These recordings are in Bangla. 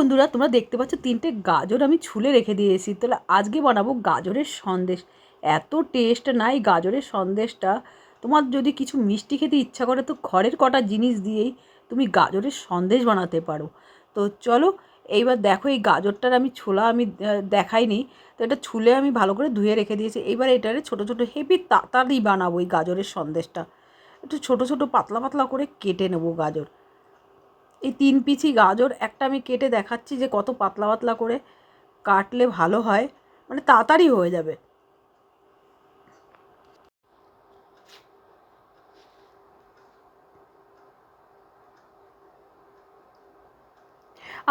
বন্ধুরা, তোমরা দেখতে পাচ্ছ তিনটে গাজর আমি ছুলে রেখে দিয়েছি। তাহলে আজকে বানাবো গাজরের সন্দেশ। এত টেস্ট নাই গাজরের সন্দেশটা। তোমার যদি কিছু মিষ্টি খেতে ইচ্ছা করে, তো ঘরের কটা জিনিস দিয়েই তুমি গাজরের সন্দেশ বানাতে পারো। তো চলো, এইবার দেখো এই গাজরটার আমি ছোলা আমি দেখাইনি। তো এটা ছুলে আমি ভালো করে ধুয়ে রেখে দিয়েছি। এইবার এটারে ছোটো ছোটো হেভি তাড়াতাড়ি বানাবো এই গাজরের সন্দেশটা। একটু ছোটো ছোটো পাতলা পাতলা করে কেটে নেব গাজর। এই তিন পিচি গাজর একটা আমি কেটে দেখাচ্ছি যে কত পাতলা পাতলা করে কাটলে ভালো হয়। মানে তাড়াতাড়ি হয়ে যাবে।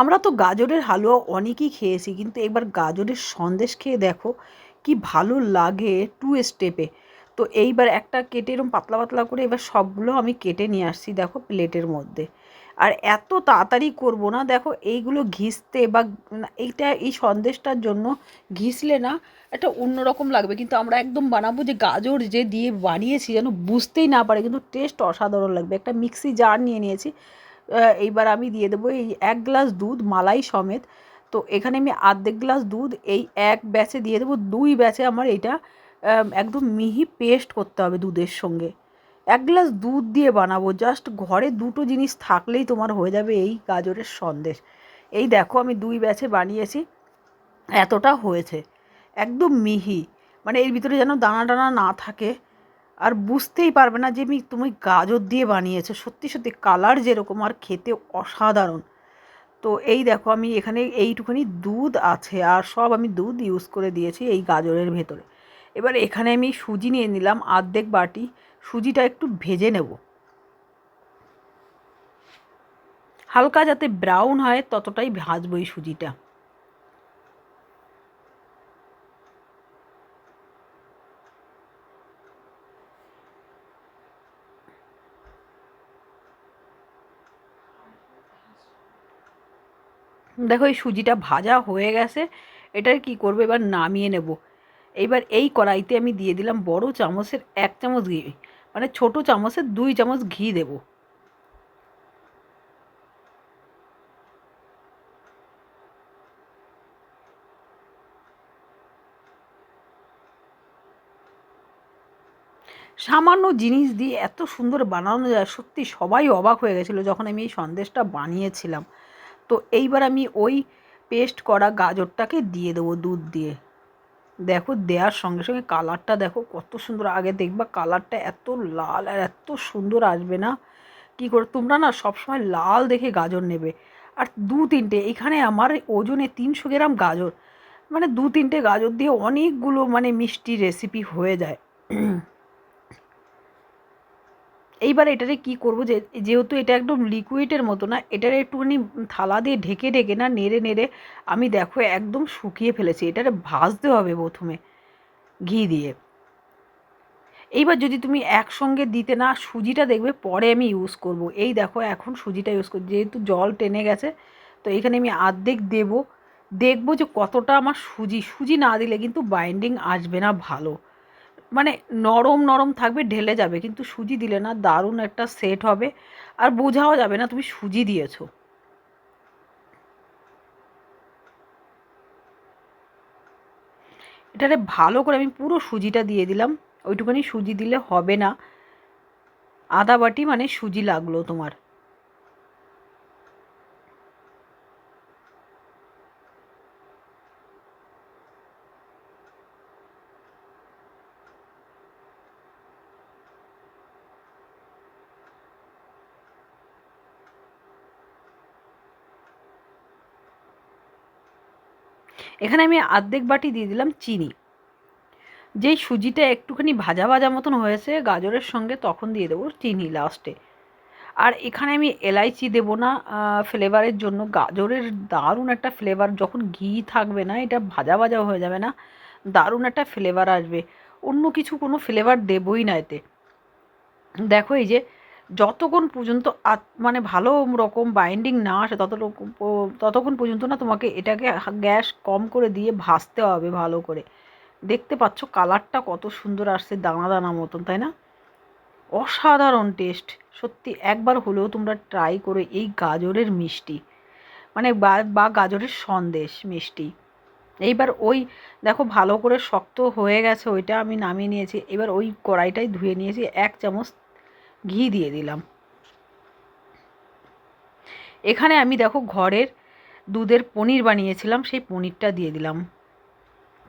আমরা তো গাজরের হালুয়া অনেকই খেয়েছি, কিন্তু এবার গাজরের সন্দেশ খেয়ে দেখো কি ভালো লাগে টু স্টেপে তো এইবার একটা কেটে এরকম পাতলা পাতলা করে এবার সবগুলো আমি কেটে নিয়ে আসছি দেখো প্লেটের মধ্যে। আর এত তাড়াতাড়ি করব না? দেখো, এইগুলো ঘিসতে বা এইটা, এই সন্দেশটার জন্য ঘিসলে না একটা অন্যরকম লাগবে। কিন্তু আমরা একদম বানাবো যে গাজর যে দিয়ে বানিয়েছি যেন বুঝতেই না পারে, কিন্তু টেস্ট অসাধারণ লাগবে। একটা মিক্সি জার নিয়ে নিয়েছি। এইবার আমি দিয়ে দেবো এই এক গ্লাস দুধ মালাই সমেত। তো এখানে আমি আর্ধেক গ্লাস দুধ, এই এক ব্যাচে দিয়ে দেবো। দুই ব্যাচে আমার এটা একদম মিহি পেস্ট করতে হবে দুধের সঙ্গে। এক গ্লাস দুধ দিয়ে বানাবো। জাস্ট ঘরে দুটো জিনিস থাকলেই তোমার হয়ে যাবে এই গাজরের সন্দেশ। এই দেখো আমি দুই ব্যাচে বানিয়েছি, এতটা হয়েছে। একদম মিহি। মানে এর ভিতরে যেন দানা টানা না থাকে। আর বুঝতেই পারবে না যে আমি, তুমি গাজর দিয়ে বানিয়েছো। সত্যি সত্যি কালার যেরকম আর খেতে অসাধারণ। তো এই দেখো আমি এখানে এইটুখানি দুধ আছে আর সব আমি দুধ ইউজ করে দিয়েছি এই গাজরের ভেতরে। এবার এখানে আমি সুজি নিয়ে নিলাম আর্ধেক বাটি। সুজিটা একটু ভেজে নেব। হালকা যাতে ব্রাউন হয়, ততটাই ভাজবো এই সুজিটা। দেখো, এই সুজিটা ভাজা হয়ে গেছে। এটার কি করব? এবার নামিয়ে নেব। এইবার এই কড়াইতে আমি দিয়ে দিলাম বড় চামচের এক চামচ ঘি। মানে ছোট চামচের দুই চামচ ঘি দেব। সামান্য জিনিস দিয়ে এত সুন্দর বানানো যায়, সত্যি সবাই অবাক হয়ে গেছিল যখন আমি এই সন্দেশটা বানিয়েছিলাম। তো এইবার আমি ওই পেস্ট করা গাজরটাকে দিয়ে দেবো দুধ দিয়ে। দেখো দেওয়ার সঙ্গে সঙ্গে কালারটা দেখো কত সুন্দর। আগে দেখবা কালারটা এত লাল আর এত সুন্দর আসবে না। কি করে? তোমরা না সবসময় লাল দেখে গাজর নেবে। আর দু তিনটে, এখানে আমার ওজনে তিনশো গ্রাম গাজর। মানে দু তিনটে গাজর দিয়ে অনেকগুলো মানে মিষ্টি রেসিপি হয়ে যায়। এইবার এটারে কি করব? যে, যেহেতু এটা একদম লিকুইডের মতো না, এটারে একটুখানি থালা দিয়ে ঢেকে ঢেকে না নেড়ে নেড়ে আমি দেখো একদম শুকিয়ে ফেলেছি। এটারে ভাজতে হবে প্রথমে ঘি দিয়ে। এইবার যদি তুমি একসঙ্গে দিতে না, সুজিটা দেখবে পরে আমি ইউজ করব। এই দেখো এখন সুজিটা ইউজ করি, যেহেতু জল টেনে গেছে, তো এখানে আমি আর্ধেক দেবো। দেখব যে কতটা আমার সুজি সুজি না দিলে কিন্তু বাইন্ডিং আসবে না ভালো। মানে নরম নরম থাকবে, ঢেলে যাবে। কিন্তু সুজি দিলে না, দারুণ একটা সেট হবে। আর বোঝাও যাবে না, তুমি সুজি দিয়েছ। এটারে ভালো করে আমি পুরো সুজিটা দিয়ে দিলাম। ওইটুখানি সুজি দিলে হবে না। আদা বাটি মানে সুজি লাগল তোমার। এখানে আমি আর্ধেক বাটি দিয়ে দিলাম চিনি। যেই সুজিটা একটুখানি ভাজা ভাজা মতন হয়েছে, গাজরের সঙ্গে তখন দিয়ে দেবো চিনি লাস্টে আর এখানে আমি এলাইচি দেবো না ফ্লেভারের জন্য। গাজরের দারুণ একটা ফ্লেভার যখন ঘি থাকবে না, এটা ভাজা ভাজা হয়ে যাবে না, দারুণ একটা ফ্লেভার আসবে। অন্য কিছু কোনো ফ্লেভার দেবই না এতে। দেখো এই যে যতক্ষণ পর্যন্ত মানে ভালো রকম বাইন্ডিং না আসে তত ততক্ষণ পর্যন্ত না তোমাকে এটাকে গ্যাস কম করে দিয়ে ভাজতে হবে ভালো করে। দেখতে পাচ্ছ কালারটা কত সুন্দর আসছে দানা দানা মতন, তাই না? অসাধারণ টেস্ট সত্যি একবার হলেও তোমরা ট্রাই করে এই গাজরের মিষ্টি। মানে বা গাজরের সন্দেশ মিষ্টি। এইবার ওই, দেখো ভালো করে শক্ত হয়ে গেছে ওইটা আমি নামিয়ে নিয়েছি। এবার ওই কড়াইটাই ধুয়ে নিয়েছি, এক চামচ ঘি দিয়ে দিলাম। এখানে আমি দেখো ঘরের দুধের পনির বানিয়েছিলাম, সেই পনিরটা দিয়ে দিলাম।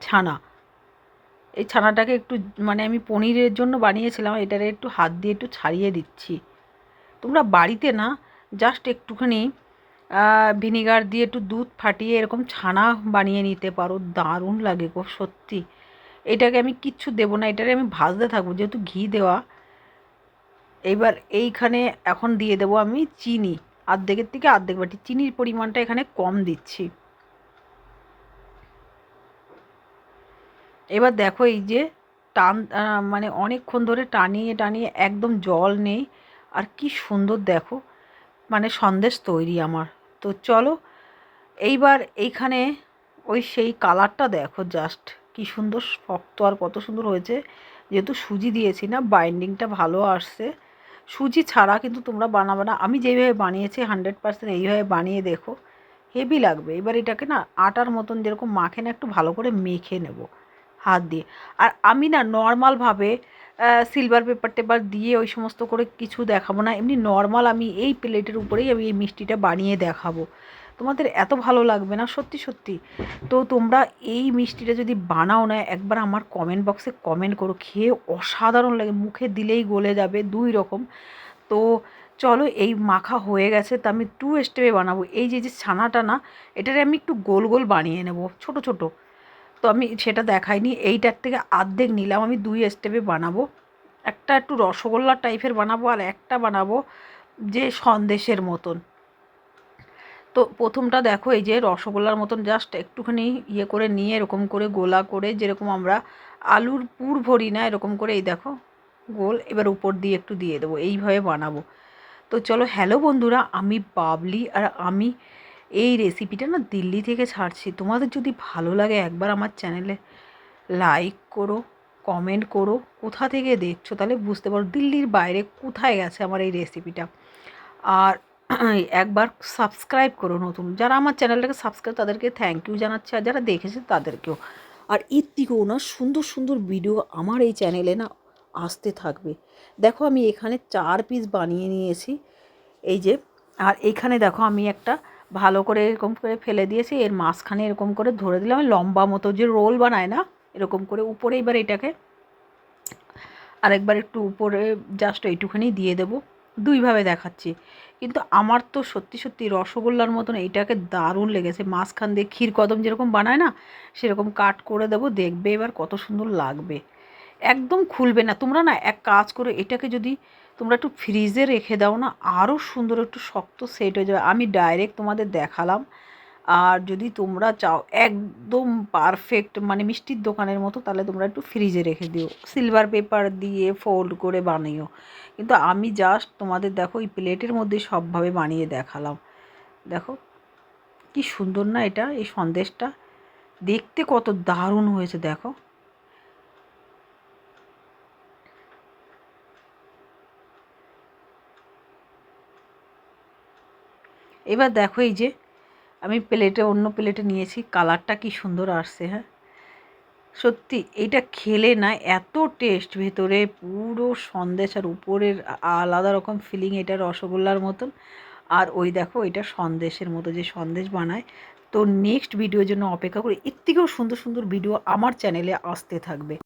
ছানা। এই ছানাটাকে একটু মানে আমি পনিরের জন্য বানিয়েছিলাম, এটারে একটু হাত দিয়ে একটু ছাড়িয়ে দিচ্ছি। তোমরা বাড়িতে না জাস্ট একটুখানি ভিনিগার দিয়ে একটু দুধ ফাটিয়ে এরকম ছানা বানিয়ে নিতে পারো, দারুণ লাগে গো, সত্যি। এটাকে আমি কিচ্ছু দেবো না এটাকে আমি ভাজতে থাকব, যেহেতু ঘি দেওয়া। এইবার এইখানে এখন দিয়ে দেবো আমি চিনি। আর্ধেকের থেকে আর্ধেক বাটি। চিনির পরিমাণটা এখানে কম দিচ্ছি। এবার দেখো এই যে টান মানে অনেকক্ষণ ধরে টানিয়ে টানিয়ে একদম জল নেই। আর কি সুন্দর দেখো মানে সন্দেশ তৈরি আমার। তো চলো, এইবার এইখানে ওই সেই কালারটা দেখো জাস্ট কি সুন্দর শক্ত আর কত সুন্দর হয়েছে। যেহেতু সুজি দিয়েছি না বাইন্ডিংটা ভালো আসছে। সুজি ছাড়া কিন্তু তোমরা বানাবে না। আমি যেভাবে বানিয়েছি হান্ড্রেড পার্সেন্ট এইভাবে বানিয়ে দেখো। হেভি লাগবে। এবার এটাকে না আটার মতন যেরকম মাখে না, একটু ভালো করে মেখে নেব হাত দিয়ে। আর আমি না নর্মালভাবে সিলভার পেপার টেপার দিয়ে ওই সমস্ত করে কিছু দেখাবো না। এমনি নর্মাল আমি এই প্লেটের উপরেই আমি এই মিষ্টিটা বানিয়ে দেখাবো। তোমাদের এত ভালো লাগবে না? সত্যি সত্যি। তো তোমরা এই মিষ্টিটা যদি বানাও না, একবার আমার কমেন্ট বক্সে কমেন্ট করো। খেয়ে অসাধারণ লাগে। মুখে দিলেই গলে যাবে দুই রকম। তো চলো, এই মাখা হয়ে গেছে। তো আমি টু স্টেপে বানাবো। এই যে যে ছানাটা না, এটারে আমি একটু গোল গোল বানিয়ে নেব। ছোট ছোট। তো আমি সেটা দেখাইনি। এইটার থেকে আর্ধেক নিলাম। আমি দুই স্টেপে বানাবো। একটা একটু রসগোল্লা টাইপের বানাবো আর একটা বানাবো যে সন্দেশের মতন। তো প্রথমটা দেখো, এই যে রসগোল্লার মতন জাস্ট একটুখানি ইয়ে করে নিয়ে এরকম করে গোলা করে যেরকম আমরা আলুর পুর ভরি না, এরকম করে এই দেখো গোল এবার উপর দিয়ে একটু দিয়ে দেবো, এইভাবে বানাবো। তো চলো, হ্যালো বন্ধুরা, আমি বাবলি আর আমি এই রেসিপিটা না দিল্লি থেকে ছাড়ছি। তোমাদের যদি ভালো লাগে একবার আমার চ্যানেলে লাইক করো কমেন্ট করো, কোথা থেকে দেখছ তাহলে বুঝতে পারো দিল্লির বাইরে কোথায় গেছে আমার এই রেসিপিটা আর একবার সাবস্ক্রাইব করো নতুন। যারা আমার চ্যানেলটাকে সাবস্ক্রাইব তাদেরকে থ্যাংক ইউ জানাচ্ছে, আর যারা দেখেছে, তাদেরকেও। আর এর থেকেও না, সুন্দর সুন্দর ভিডিও আমার এই চ্যানেলে না আসতে থাকবে। দেখো, আমি এখানে চার পিস বানিয়ে নিয়েছি। এই যে, আর এখানে দেখো, আমি একটা ভালো করে এরকম করে ফেলে দিয়েছি। এর মাঝখানে এরকম করে ধরে দিলাম। লম্বা মতো যে রোল বানায় না, এরকম করে উপরে এবার এটাকে আরেকবার একটু উপরে জাস্ট এইটুখানি দিয়ে দেবো। দুইভাবে দেখাচ্ছি। কিন্তু আমার তো সত্যি সত্যি রসগোল্লার মতন এইটাকে দারুণ লেগেছে। মাঝখান দিয়ে ক্ষীর কদম যেরকম বানায় না, সেরকম কাট করে দেবো, দেখবে এবার কত সুন্দর লাগবে। একদম খুলবে না। তোমরা না এক কাজ করে, এটাকে যদি তোমরা একটু ফ্রিজে রেখে দাও না আরও সুন্দর, একটু শক্ত সেট হয়ে যাবে। আমি ডাইরেক্ট তোমাদের দেখালাম। আর যদি তোমরা চাও একদম পারফেক্ট মানে মিষ্টির দোকানের মতো, তাহলে তোমরা একটু ফ্রিজে রেখে দিও। সিলভার পেপার দিয়ে ফোল্ড করে বানিও। কিন্তু আমি জাস্ট তোমাদের দেখো, এই প্লেটের মধ্যে সবভাবে বানিয়ে দেখালাম। দেখো, কি সুন্দর না এটা, এই সন্দেশটা। দেখতে কত দারুণ হয়েছে, দেখো। এবার দেখো এই যে আমি প্লেটে, অন্য প্লেটে নিয়েছি। কালারটা কি সুন্দর আসছে হ্যাঁ? সত্যি এটা খেলে না এত টেস্ট ভেতরে পুরো সন্দেশ আর উপরের আলাদা রকম ফিলিং এটা রসগোল্লার মতন। আর ওই দেখো, এটা সন্দেশের মতো যে সন্দেশ বানায়। তো নেক্সট ভিডিওর জন্য অপেক্ষা করি, এর থেকেও সুন্দর সুন্দর ভিডিও আমার চ্যানেলে আসতে থাকবে।